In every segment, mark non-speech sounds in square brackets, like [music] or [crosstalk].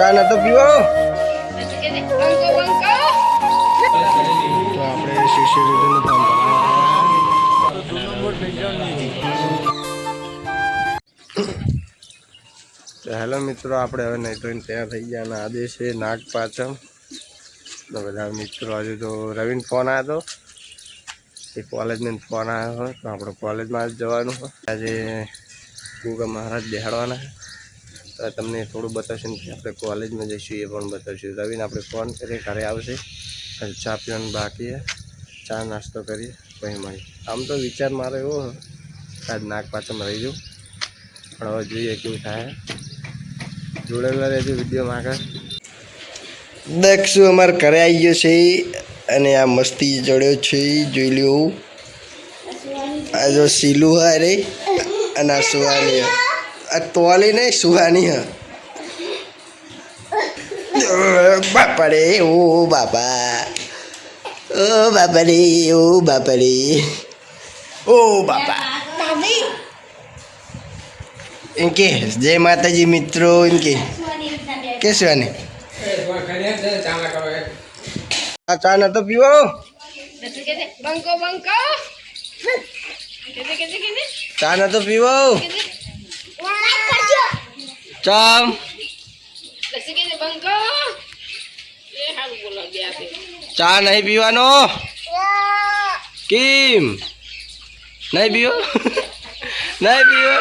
ચા નતો પીવો. હેલો મિત્રો, આપણે હવે નહીં ધોઈને તૈયાર થઈ ગયા અને આજે છે નાગપાચમ તો બધા મિત્રો હજુ તો રવિન ફોન આવ્યો હતો એ કોલેજને ફોન આવ્યો હોય, તો આપણે કોલેજમાં જ જવાનું હોય. આજે ગુગા મહારાજ બેહાડવાના તમને થોડું બતાવશું કે આપણે કોલેજમાં જઈશું એ પણ બતાવશું. રવિને આપણે ફોન કરીએ, ઘરે આવશે. ચા પીવાનું બાકી ચા નાસ્તો કરીએ, પછી મળી આમ તો વિચાર મારો એવો આજ નાક પાછળ રહી જાઉં. પણ હવે જોઈએ કેવું થાય. જોડેલા રહેજો વિડીયોમાં આગળ. દક્ષુ અમારે ઘરે આવી ગયો છે અને આ મસ્તી ચડ્યો છે જોઈ લ્યો. આ જો સીલું હારે અને આ. આ તોલી નહીં સુહાની હ. બાપા રે ઓ બાપા. ઓ બાપા રે ઓ બાપા. રે ઓ બાપા ઇનકે જય માતાજી મિત્રો એમ કે. કે સુહાની આ ચા નતો પીવો. કે ચા નતો પીવો. ચામ ચા નહીં પીવાનો? કેમ? નહીં પીવો? નહીં પીવો?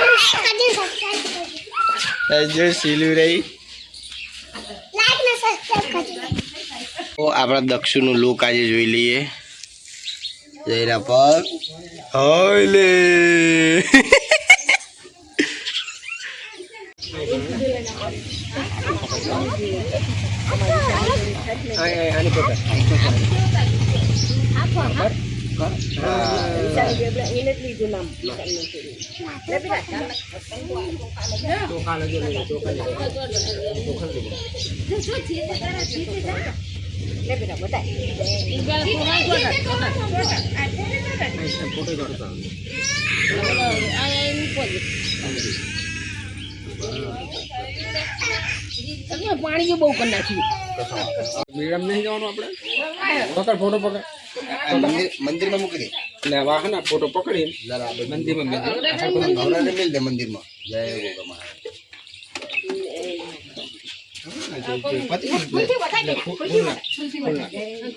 જો સીલું રહી. આપણા દક્ષિણનું લોક આજે જોઈ લઈએ. જયરા પગ હોય લે આની પકડ પાણી બહુ કરી નાખ્યું મેડમ નહીં જવાનું આપણે? પકડ ફોટો પકડ. મંદિરમાં મૂકી દે. એટલે વાહન ફોટો પકડી મંદિરમાં મંદિર ભવનાને મિલ દે મંદિરમાં જય ગોગા મહારાજ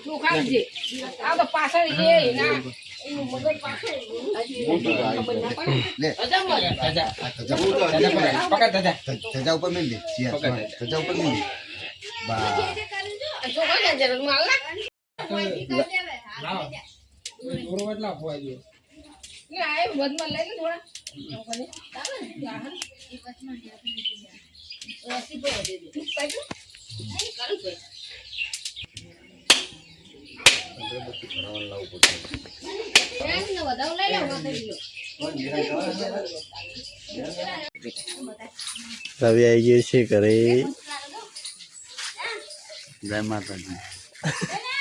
ચોખા છે આ તો પાછળ એ ના એનું મગજ પાછળ લે હજામ પકડ દાદા ધજા ઉપર મિલ દે ધજા ઉપર મિલ દે બા થોડું એટલા ખોવા જોઈએ ના આ વધમાં લઈ થોડા ચાલે ચાલે રસી પર દે દે પાછું કરું તો વધારે લઈ લે રવિ આવી ગયો છે ઘરે. જય માતાજી. [laughs]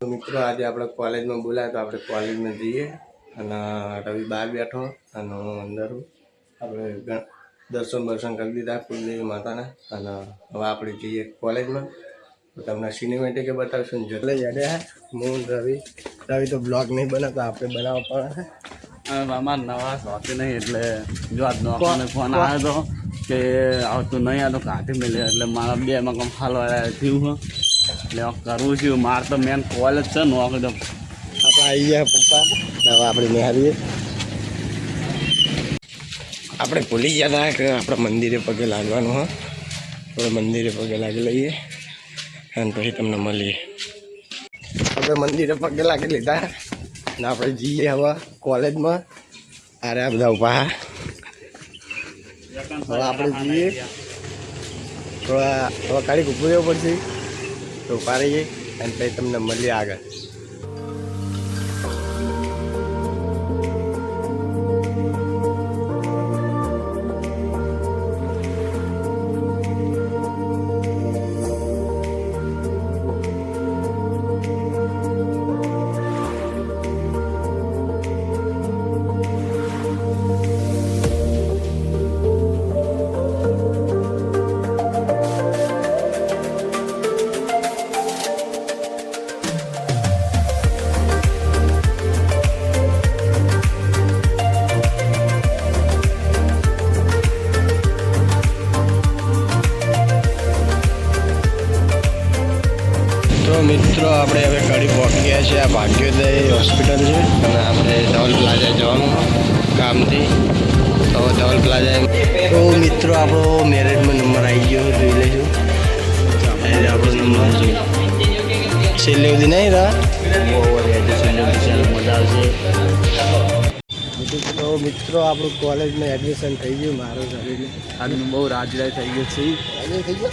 મિત્રો આજે આપણે કોલેજમાં બોલાય તો આપણે કોલેજમાં જઈએ અને રવિ બહાર બેઠો અને હું અંદર આપણે દર્શન દર્શન કરી દીધા કુલદેવી માતાના અને હવે આપણે જઈએ કોલેજમાં. તો તમને સિનેમેટિક બતાવશું જેટલે જડે હું રવિ. રવિ તો બ્લોગ નહીં બનાવતો આપણે બનાવવા પડે અમારા નવા શોખી નહીં એટલે જો આજ નોકરને ફોન આવ્યો હતો કે આવતું નહીં આ તો કાઢી મેળ્યો એટલે મારા બે માં કમ હાલવા થયું છે એટલે કરવું છું, મારે તો મેન કોલેજ છે નોકરી તો આપણે આવી ગયા પપ્પા. હવે આપણે નિહાળીએ આપણે ભૂલી ગયા હતા કે આપણે મંદિરે પગે લાગવાનું, હા? આપણે મંદિરે પગે લાગી લઈએ અને પછી તમને મળીએ. આપણે મંદિરે પગે લાગી લીધા ને આપણે જઈએ હવે કોલેજમાં. અરે, આ બધા ઊભા હવે આપણે જઈએ. થોડા હવે કાઢી ઉભું રહેવું પડશે. તો ઊભા રહીએ અને પછી તમને મળીએ આગળ. છેલ્લે સુધી નહીં રહા મજા આવશે તો મિત્રો આપણું કોલેજમાં એડમિશન થઈ ગયું મારું શરીરને. આજનું બહુ રાજરાય થઈ ગયું છે. થઈ ગયો?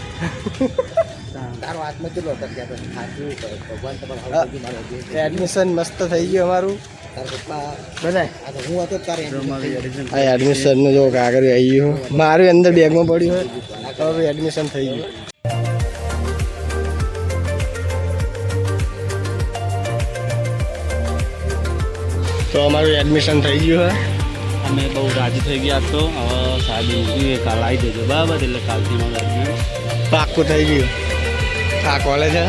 તારો હાથમાં કેટલો એડમિશન મસ્ત થઈ ગયું અમારું. એડમિશન એડમિશનનું જો કાગળ આવી ગયું. મારું અંદર બેગમાં પડ્યું હોય. તો એડમિશન થઈ ગયું. તો અમારું એડમિશન થઈ ગયું હે. અમે બહુ રાજી થઈ ગયા તો. હવે સાદી ઉઠી કાલ આવી જજો બરાબર? એટલે કાલથી મારું admission. પાક્કું થઈ ગયું. આ કોલેજ હે.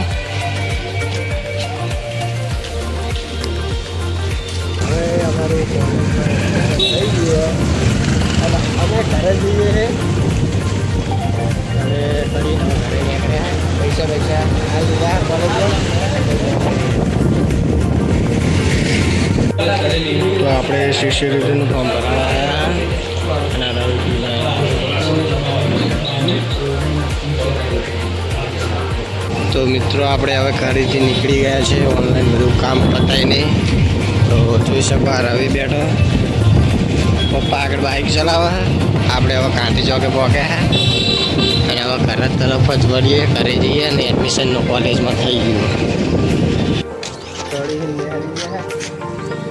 હવે અમારું થઈ ગયું અને અમે ઘરે જઈએ છે તો આપણે શિષ્યવૃત્તિનું ફોર્મ ભરવા આવ્યા તો મિત્રો આપણે હવે ઘરેથી નીકળી ગયા છે. ઓનલાઈન બધું કામ પતાવીને તો જોઈ શકો આ રવિ બેઠો. પપ્પા આગળ બાઇક ચલાવે. આપણે હવે કાંતિ ચોકે પહોંચ્યા અને હવે ઘર તરફ જ વળીએ. ઘરે જઈએ અને એડમિશનનું કોલેજમાં થઈ ગયું.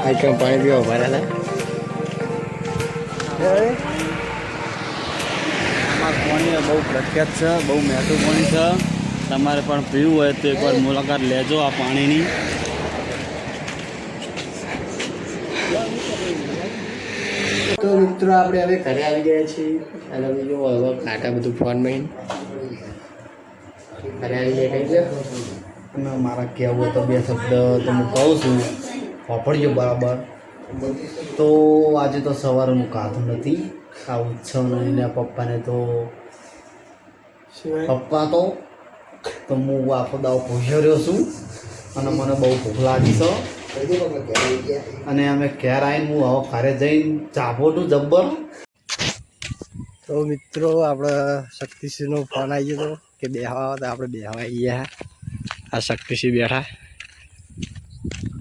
આઈકમ પાણી પીવા ભર્યા આમાં પાણી બહુ પ્રખ્યાત છે બહુ મેઠું પાણી છે. તમારે પણ પીવું હોય તો એકવાર મુલાકાત લેજો આ પાણીની. તો મિત્રો આપણે હવે ઘરે આવી ગયા છીએ. અને બીજું હવે કાંટા બધું ફોનમાં ઘરે આવી ગયા કઈ છે અને મારા કહેવું તો બે શબ્દ તો હું કહું છું. વાપરજો બરાબર. તો આજે તો સવારે હું કાધું નથી. આ ઉત્સવ ને પપ્પાને તો પપ્પા તો તો હું આખો દાવ ભૂસ્યો રહ્યો છું અને મને બહુ ભૂખ લાગી છે. અને અમે ઘેર આવીને હું હવે ઘરે જઈને ચાપોટું જબ્બર. તો મિત્રો આપણે શક્તિસિંહનો ફોન આવી ગયો હતો કે બેહવા તો આપણે બેહવા આવી ગયા આ શક્તિસિંહ બેઠા.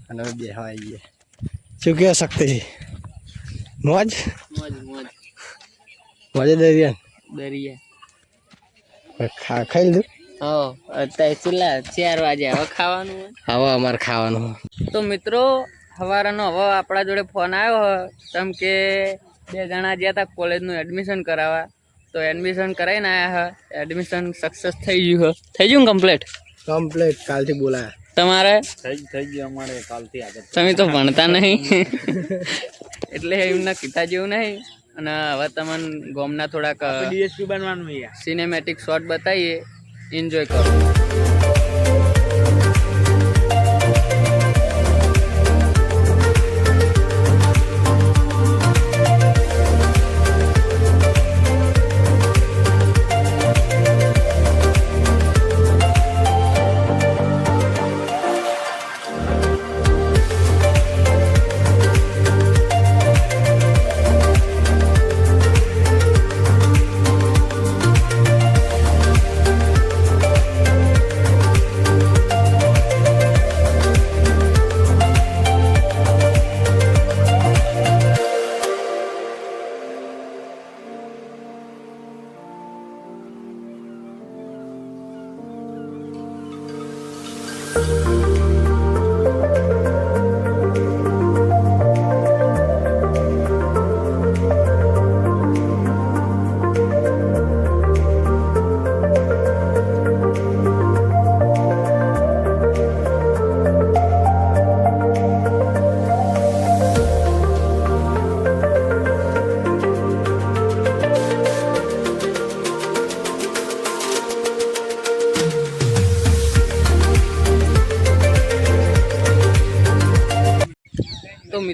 અને અમે બેહવા આવી ગયા શું કહે શક્તિસિંહ મોજ? મોજ મોજ. મોજે દરિયાન દરિયા. ખા ખાઈ લીધું? હા અત્યારે ચૂલા ચાર વાગે હવે ખાવાનું હોય. હવે અમારે ખાવાનું તો મિત્રો સવારનો હવે આપણા જોડે ફોન આવ્યો કેમ કે બે જણા ગયા હતા કોલેજનું એડમિશન કરાવવા. તો એડમિશન કરાવીને આવ્યા હ. એડમિશન સક્સેસ થઈ ગયું હ. થઈ ગયું કમ્પ્લીટ કમ્પ્લીટ કાલથી બોલાયા. તમારે? થઈ થઈ ગયું અમારે કાલથી આગળ. તમે તો ભણતા નહીં. [laughs] એટલે એમના કીધા જેવું નહીં. અને હવે તમને ગોમના થોડાક ડીએસપી બનવાનું સિનેમેટિક શોટ બતાવીએ. એન્જોય કરો.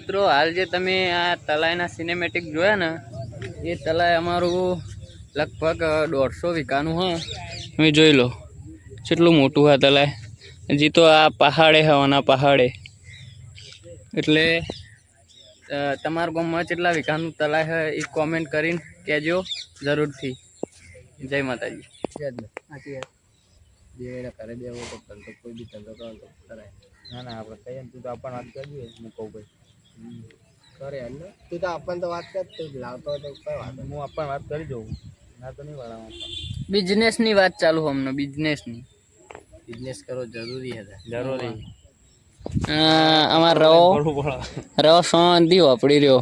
મિત્રો, હાલ જે તમે આ તલાઈના સિનેમેટિક જોયા ને, એ તલાઈ અમારું લગભગ દોઢસો વીઘાનું હા. તમે જોઈ લો, કેટલું મોટું હા તલાય હજી તો આ પહાડે, હવાના પહાડે. એટલે તમારા ગામમાં કેટલા વીઘાનું તલાય હે એ કોમેન્ટ કરીને કહેજો જરૂરથી. જય માતાજી. સાચી વાત બે કરે દેવો તો ધંધો કોઈ બી ધંધો કરો તો કરાય ના ના, આપણે કહીએ ને, તું તો આપણને વાત કરજો, હું કહું ભાઈ કરે એમ તું તો આપણને તો વાત કર તું લાવતો હોય તો કઈ વાત હું આપણને વાત કરી જોઉં. ના તો નહીં વાળા બિઝનેસની વાત ચાલુ હમણાં બિઝનેસની. બિઝનેસ કરવો જરૂરી હતા જરૂરી. અમાર રવો. રવો શાંતિ વાપરી રહ્યો.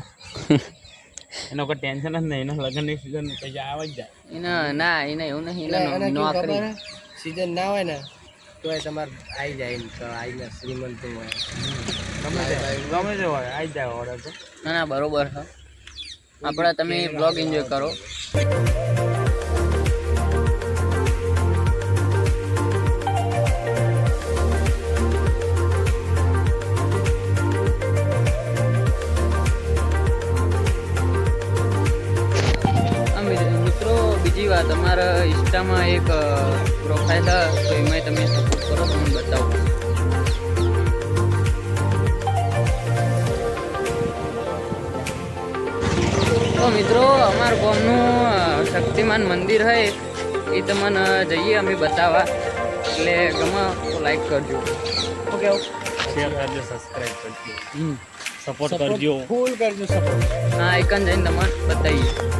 એનો કોઈ ટેન્શન જ નહીં એના લગ્નની સિઝન પૈસા આવે જ જાય. એના ના એને એવું નહીં એના નોકરી. સીઝન ના હોય ને તો એ તમારે આવી જાય ને તો આવીને શ્રીમંત હોય. ગમે ગમે તે હોય આવી જાય ઓર્ડર ના ના, બરોબર છે. આપણા તમે બ્લોગ એન્જોય કરો. મિત્રો, બીજી વાત, અમારા ઇન્સ્ટામાં એક પ્રોફાઇલ તો એમાં તમે સપોર્ટ કરો, તો હું બતાવો. મિત્રો અમારું ગામનું શક્તિમાન મંદિર હોય એ તમને જઈએ અમે બતાવવા. એટલે ગમે તો લાઈક કરજો. ઓકે શેર કરજો સબસ્ક્રાઇબ કરજો. સપોર્ટ કરજો. ફૂલ કરજો સપોર્ટ હા એકન જઈને તમને બતાવીએ.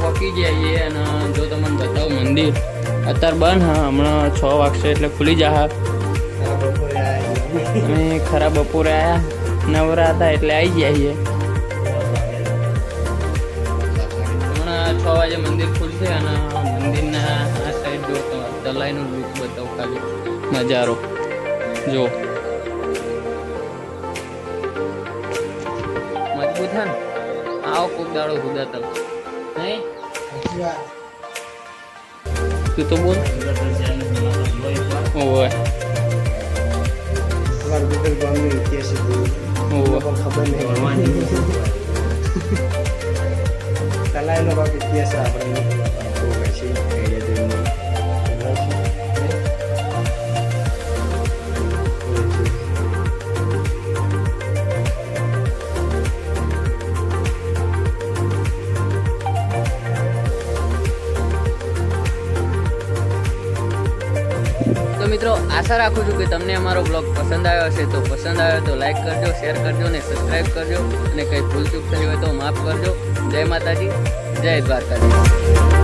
પહોંચી જઈએ અને જો તમને બતાવું મંદિર, અત્યારે બંધ, હા, હમણાં છ વાગશે એટલે ખુલી જા અમે ખરા બપોરે આવ્યા નવરા હતા એટલે આવી છીએ. હમણાં છ વાગે મંદિર ખુલશે અને મંદિરના આ સાઈડ જો તલાઈનો લુક બતાવું ખાલી, નજારો. જો. મજબૂત હે ને? આવો કોક દાડો હુદા તલ નહીં? તું તો બોલ. ઓવે. ખબર નહીં. તલાઈનો બાપ ઇતિહાસ આપણે આશા રાખું છું કે તમને અમારો બ્લોગ પસંદ આવ્યો હશે. તો પસંદ આવ્યો તો લાઈક કરજો શેર કરજો અને સબસ્ક્રાઈબ કરજો. અને કંઈ ભૂલ ચૂક થઈ હોય તો માફ કરજો. જય માતાજી, જય દ્વારકાજી